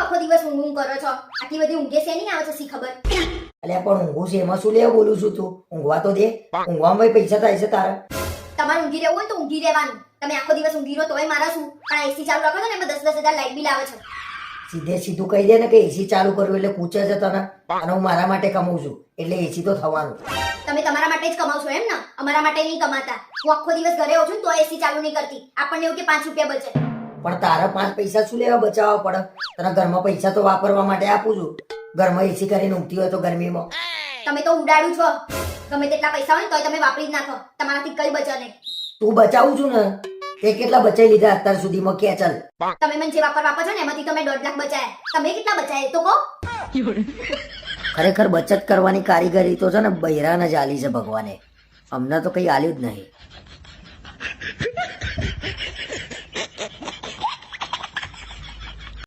આખો દિવસ ઊંઘ ઊંઘ કરો છો? આટલી બધી ઊંઘે છે નહીં આવે છે સી ખબર? અલ્યા પણ ઊંઘું છે એમાં શું લેવા બોલું છું તું? ઊંઘવા તો દે. ઊંઘવામાં ભાઈ પૈસા થાય છે તારા. તમારે ઊંઘી રહેવું હોય તો ઊંઘી રહેવાનું. તમે આખો દિવસ ઊંઘી રહો તોય મારા શું? પણ એસી ચાલુ રાખો છો ને એમાં દસ દસ હજાર લાઈટ બિલ આવે છે. સીધે સીધું કહી દે ને કે એસી ચાલુ કર્યું એટલે પૂછે છે તને. અને હું મારા માટે કમાઉં છું. એટલે એસી તો થવાનું. તમે તમારા માટે જ કમાવ છો એમ ને? અમારા માટે નહીં કમાતા. હું આખો દિવસ ઘરે હોઉં છું તો એસી ચાલુ નહીં કરતી. આપણને એવું કે પાંચ રૂપિયા બચે. પણ તારા પાંચ પૈસા શું લેવા બચાવવા પડે? તને ઘરમાં પૈસા તો વાપરવા માટે આપું છું. ઘરમાં એસી કરીને ઊંઘતી હોય તો ગરમીમાં. તમે તો ઉડાડું છો. ગમે તેટલા પૈસા હોય ને તોય તમે વાપરી જ નાખો. તમારાથી કઈ બચે નહીં. તું બચાવું છું ને તે કેટલા બચાવી લીધા અત્યાર સુધીમાં? કે ચાલ. તમે મને જે વાપર વાપરો છો ને એમાંથી તમે દોઢ લાખ બચાયા. તમે કેટલા બચાયા તો કહો. ખરેખર બચત કરવાની કારીગરી તો છે ને બૈરાને જ આલી છે ભગવાને. અમને તો કઈ આલ્યું જ નહીં.